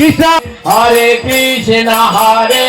কৃষ্ণ। হরে কৃষ্ণ হরে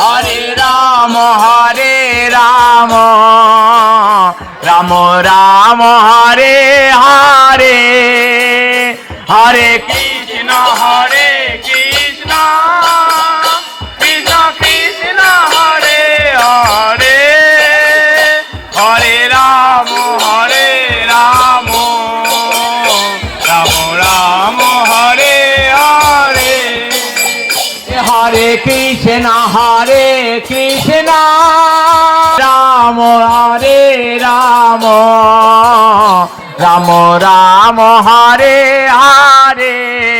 হরে রাম হরে রাম। রাম রাম হরে হরে। হরে কৃষ্ণ হরে কৃষ্ণ। কৃষ্ণ হরে কৃষ্ণ। রাম হরে রাম। রাম রাম হরে হরে।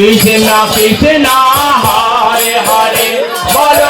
কৃষ্ণ কৃষ্ণ হরে হরে বলো